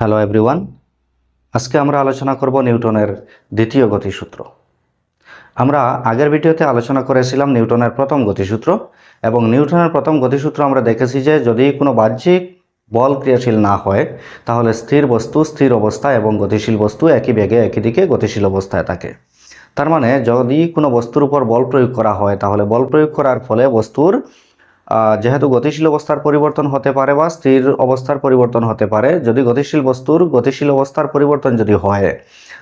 Hello everyone আজকে আমরা আলোচনা করব নিউটনের দ্বিতীয় গতিসূত্র। আমরা আগের ভিডিওতে আলোচনা করেছিলাম নিউটনের প্রথম গতিসূত্র এবং নিউটনের প্রথম গতিসূত্র আমরা দেখেছি যে যদি কোনো বাহ্যিক বল ক্রিয়াশীল না হয়, তাহলে স্থির বস্তু, স্থির অবস্থা এবং গতিশীল বস্তু একই বেগে, একই দিকে গতিশীল অবস্থায় থাকে। তার মানে যদি কোনো বস্তুর উপর বল প্রয়োগ করা হয়, তাহলে বল প্রয়োগ করার ফলে বস্তুর যেহেতু গতিশীল অবস্থার পরিবর্তন হতে পারে বা স্থির অবস্থার পরিবর্তন হতে পারে, যদি গতিশীল বস্তুর গতিশীল অবস্থার পরিবর্তন যদি হয়,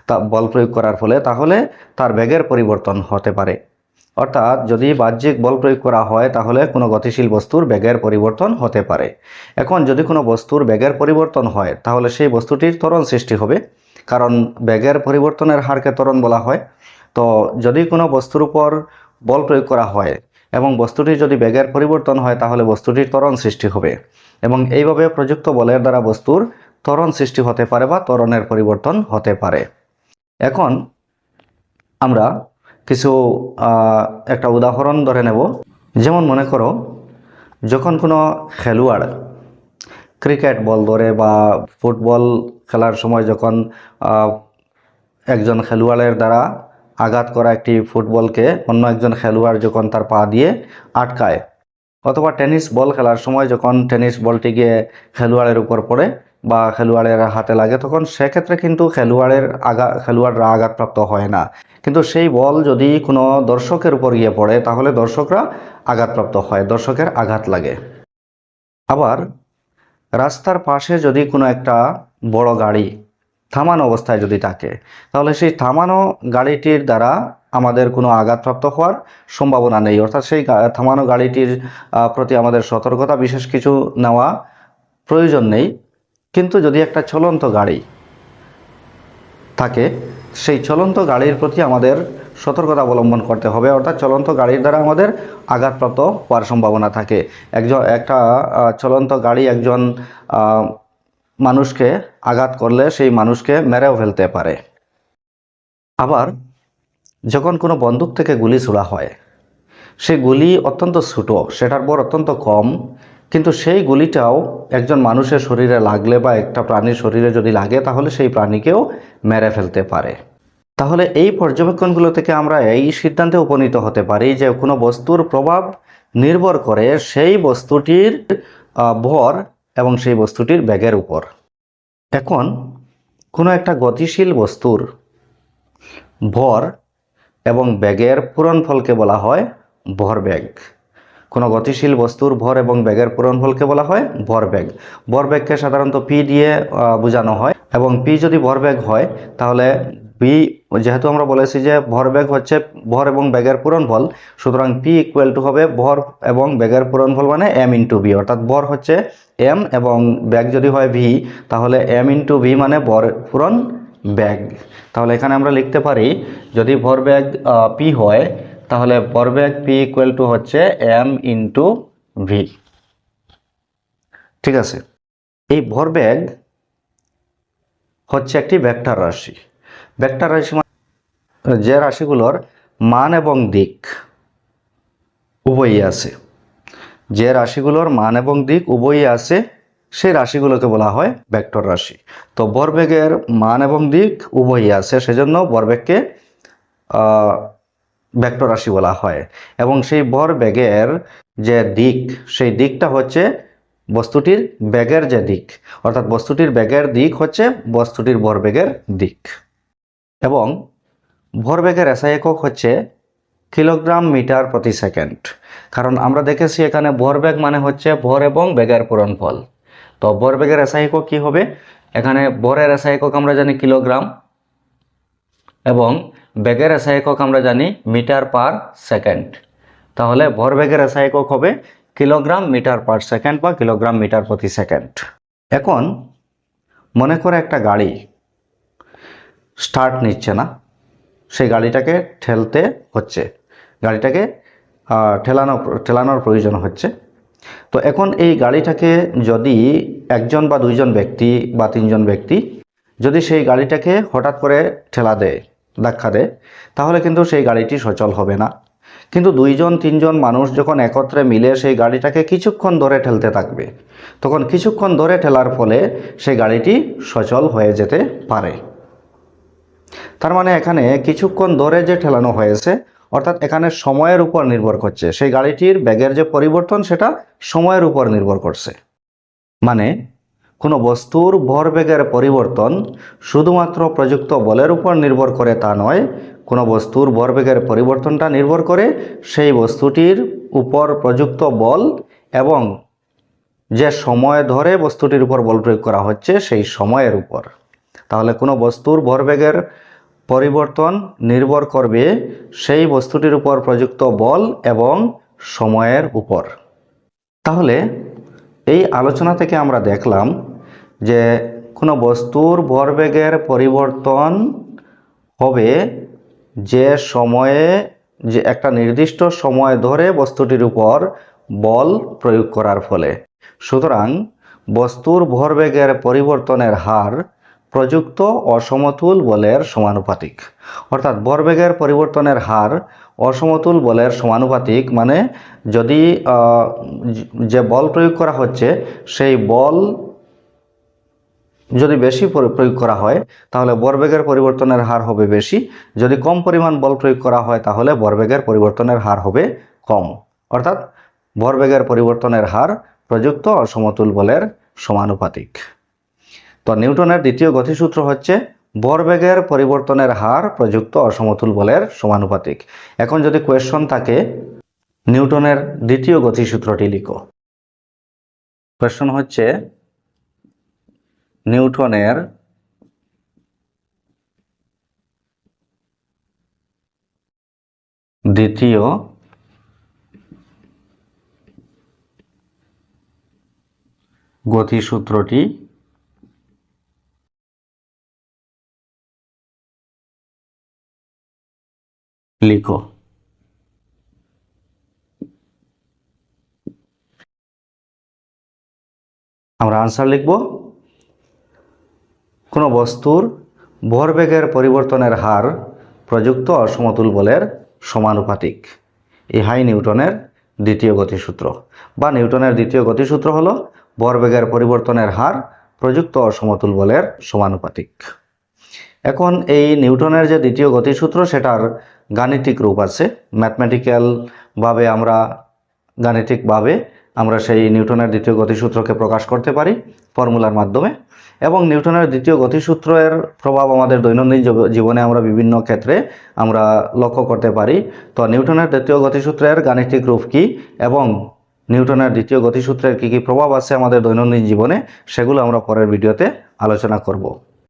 তা বল প্রয়োগ করার ফলে তাহলে তার বেগের পরিবর্তন হতে পারে। অর্থাৎ যদি বাহ্যিক বল প্রয়োগ করা হয়, তাহলে কোনো গতিশীল বস্তুর বেগের পরিবর্তন হতে পারে। এখন যদি কোনো বস্তুর বেগের পরিবর্তন হয়, তাহলে সেই বস্তুটির ত্বরণ সৃষ্টি হবে। কারণ বেগের পরিবর্তনের হারকে ত্বরণ বলা হয়। তো যদি কোনো বস্তুর উপর বল প্রয়োগ করা হয় এবং বস্তুটির যদি বেগের পরিবর্তন হয়, তাহলে বস্তুটির ত্বরণ সৃষ্টি হবে। এবং এইভাবে প্রযুক্ত বলের দ্বারা বস্তুর ত্বরণ সৃষ্টি হতে পারে বা ত্বরণের পরিবর্তন হতে পারে। এখন আমরা কিছু একটা উদাহরণ ধরে নেব। যেমন মনে করো, যখন কোনো খেলোয়াড় ক্রিকেট বল ধরে বা ফুটবল খেলার সময় যখন একজন খেলোয়াড়ের দ্বারা আঘাত করা একটি ফুটবলকে অন্য একজন খেলোয়াড় যখন তার পা দিয়ে আটকায়, অথবা টেনিস বল খেলার সময় যখন টেনিস বলটি গিয়ে খেলোয়াড়ের উপর পড়ে বা খেলোয়াড়ের হাতে লাগে, তখন সেক্ষেত্রে কিন্তু খেলোয়াড়ের আগা, খেলোয়াড়রা আঘাতপ্রাপ্ত হয় না। কিন্তু সেই বল যদি কোনো দর্শকের উপর গিয়ে পড়ে, তাহলে দর্শকরা আঘাতপ্রাপ্ত হয়, দর্শকের আঘাত লাগে। আবার রাস্তার পাশে যদি কোনো একটা বড় গাড়ি থামানো অবস্থায় যদি থাকে, তাহলে সেই থামানো গাড়িটির দ্বারা আমাদের কোনো আঘাতপ্রাপ্ত হওয়ার সম্ভাবনা নেই। অর্থাৎ সেই থামানো গাড়িটির প্রতি আমাদের সতর্কতা, বিশেষ কিছু নেওয়া প্রয়োজন নেই। কিন্তু যদি একটা চলন্ত গাড়ি থাকে, সেই চলন্ত গাড়ির প্রতি আমাদের সতর্কতা অবলম্বন করতে হবে। অর্থাৎ চলন্ত গাড়ির দ্বারা আমাদের আঘাতপ্রাপ্ত হওয়ার সম্ভাবনা থাকে। একজন একটা চলন্ত গাড়ি একজন মানুষকে আঘাত করলে সেই মানুষকে মেরেও ফেলতে পারে। আবার যখন কোনো বন্দুক থেকে গুলি ছোড়া হয় সেই গুলি অত্যন্ত ছোটো, সেটার বর অত্যন্ত কম, কিন্তু সেই গুলিটাও একজন মানুষের শরীরে লাগলে বা একটা প্রাণীর শরীরে যদি লাগে, তাহলে সেই প্রাণীকেও মেরে ফেলতে পারে। তাহলে এই পর্যবেক্ষণগুলো থেকে আমরা এই সিদ্ধান্তে উপনীত হতে পারি যে কোনো বস্তুর প্রভাব নির্ভর করে সেই বস্তুটির ভর এবং সেই বস্তুটির ব্যাগের উপর। এখন কোনো একটা গতিশীল বস্তুর ভর এবং বেগের পূরণফলকে বলা হয় ভরবেগ কোনো গতিশীল বস্তুর ভর এবং বেগের পূরণফলকে বলা হয় ভরবেগ ভরবেগকে সাধারণত পি দিয়ে বোঝানো হয় এবং পি যদি ভরবেগ হয়, তাহলে পি যেহেতু আমরা বলেছি যে ভরবেগ হচ্ছে ভর এবং বেগের পূরণফল সুতরাং পি ইকুয়াল টু হবে ভর এবং বেগের পূরণফল মানে এম ইন্টু ভি অর্থাৎ ভর হচ্ছে এম এবং বেগ যদি হয় ভি তাহলে এম ইন্টু ভি মানে ভর পূরণ ব্যাগ তাহলে এখানে আমরা লিখতে পারি, যদি ভর ভরবেগ পি হয়, তাহলে ভর ভরবেগ পি ইকুয়াল টু হচ্ছে এম ইন্টু ভি ঠিক আছে? এই ভর ভরবেগ হচ্ছে একটি ভেক্টর রাশি। ভেক্টর রাশি যে রাশিগুলোর মান এবং দিক উভয়ই আছে। যে রাশিগুলোর মান এবং দিক উভয়ই আছে সেই রাশিগুলোকে বলা হয় ভেক্টর রাশি। তো ভরবেগের মান এবং দিক উভয়ই আছে সেজন্য ভরবেগকে আহ, ভেক্টর রাশি বলা হয়। এবং সেই বর ভরবেগের যে দিক সেই দিকটা হচ্ছে বস্তুটির ব্যাগের যে দিক। অর্থাৎ বস্তুটির ব্যাগের দিক হচ্ছে বস্তুটির বর ভরবেগের দিক। এবং ভরবেগের এসআই একক হচ্ছে কিলোগ্রাম মিটার প্রতি সেকেন্ড। কারণ আমরা দেখেছি এখানে ভরবেগ মানে হচ্ছে ভর এবং বেগের পূরণফল। তো ভরবেগের এসআই একক কী হবে? এখানে ভরের এসআই একক আমরা জানি কিলোগ্রাম এবং বেগের এসআই একক আমরা জানি মিটার পার সেকেন্ড। তাহলে ভরবেগের এসআই একক হবে কিলোগ্রাম মিটার পার সেকেন্ড বা কিলোগ্রাম মিটার প্রতি সেকেন্ড। এখন মনে করে একটা গাড়ি স্টার্ট নিচ্ছে না। সেই গাড়িটাকে ঠেলতে হচ্ছে। গাড়িটাকে ঠেলানো, ঠেলানোর প্রয়োজন হচ্ছে। তো এখন এই গাড়িটাকে যদি একজন বা দুইজন ব্যক্তি বা তিনজন ব্যক্তি যদি সেই গাড়িটাকে হঠাৎ করে ঠেলা দেয়, ধাক্কা দেয়, তাহলে কিন্তু সেই গাড়িটি সচল হবে না। কিন্তু দুইজন, তিনজন মানুষ যখন একত্রে মিলে সেই গাড়িটাকে কিছুক্ষণ ধরে ঠেলতে থাকবে, তখন কিছুক্ষণ ধরে ঠেলার ফলে সেই গাড়িটি সচল হয়ে যেতে পারে। তার মানে এখানে কিছুক্ষণ ধরে যে ঠেলানো হয়েছে, অর্থাৎ এখানে সময়ের উপর নির্ভর করছে। সেই গাড়িটির ব্যাগের যে পরিবর্তন, সেটা সময়ের উপর নির্ভর করছে। মানে কোনো বস্তুর ভর ভরবেগের পরিবর্তন শুধুমাত্র প্রযুক্ত বলের উপর নির্ভর করে তা নয়, কোনো বস্তুর ভর ভরবেগের পরিবর্তনটা নির্ভর করে সেই বস্তুটির উপর প্রযুক্ত বল এবং যে সময় ধরে বস্তুটির উপর বল প্রয়োগ করা হচ্ছে, সেই সময়ের উপর। তাহলে কোনো বস্তুর ভর ভরবেগের পরিবর্তন নির্ভর করবে সেই বস্তুটির উপর প্রযুক্ত বল এবং সময়ের উপর। তাহলে এই আলোচনা থেকে আমরা দেখলাম যে কোনো বস্তুর ভরবেগের পরিবর্তন হবে যে সময়ে, যে একটা নির্দিষ্ট সময় ধরে বস্তুটির উপর বল প্রয়োগ করার ফলে। সুতরাং বস্তুর ভরবেগের পরিবর্তনের হার প্রযুক্ত, অসমতুল বলের সমানুপাতিক। অর্থাৎ ভরবেগের পরিবর্তনের হার অসমতুল বলের সমানুপাতিক মানে যদি যে বল প্রয়োগ করা হচ্ছে, সেই বল যদি বেশি প্রয়োগ করা হয়, তাহলে বরবেগের পরিবর্তনের হার হবে বেশি। যদি কম পরিমাণ বল প্রয়োগ করা হয়, তাহলে বরবেগের পরিবর্তনের হার হবে কম। অর্থাৎ ভরবেগের পরিবর্তনের হার প্রযুক্ত, অসমতুল বলের সমানুপাতিক। তো নিউটনের দ্বিতীয় গতিসূত্র হচ্ছে ভরবেগের পরিবর্তনের হার প্রযুক্ত অসমতুল বলের সমানুপাতিক। এখন যদি কোয়েশ্চন থাকে, নিউটনের দ্বিতীয় গতিসূত্রটি লিখো। কোয়েশ্চন হচ্ছে, নিউটনের দ্বিতীয় গতিসূত্রটি লিখো। আমরা আনসার লিখব। কোনো বস্তুর ভরবেগের পরিবর্তনের হার প্রযুক্ত অসমতুল বলের সমানুপাতিক। ইহাই নিউটনের দ্বিতীয় গতিসূত্র। বা নিউটনের দ্বিতীয় গতিসূত্র হলো ভরবেগের পরিবর্তনের হার প্রযুক্ত অসমতুল বলের সমানুপাতিক। এখন এই নিউটনের যে দ্বিতীয় গতিসূত্র, সেটার গাণিতিক রূপ আছে। ম্যাথমেটিক্যালভাবে আমরা গাণিতিকভাবে আমরা সেই নিউটনের দ্বিতীয় গতিসূত্রকে প্রকাশ করতে পারি ফর্মুলার মাধ্যমে। এবং নিউটনের দ্বিতীয় গতিসূত্রের প্রভাব আমাদের দৈনন্দিন জীবনে আমরা বিভিন্ন ক্ষেত্রে আমরা লক্ষ্য করতে পারি। তো নিউটনের দ্বিতীয় গতিসূত্রের গাণিতিক রূপ কী এবং নিউটনের দ্বিতীয় গতিসূত্রের কী কী প্রভাব আছে আমাদের দৈনন্দিন জীবনে, সেগুলো আমরা পরের ভিডিওতে আলোচনা করব।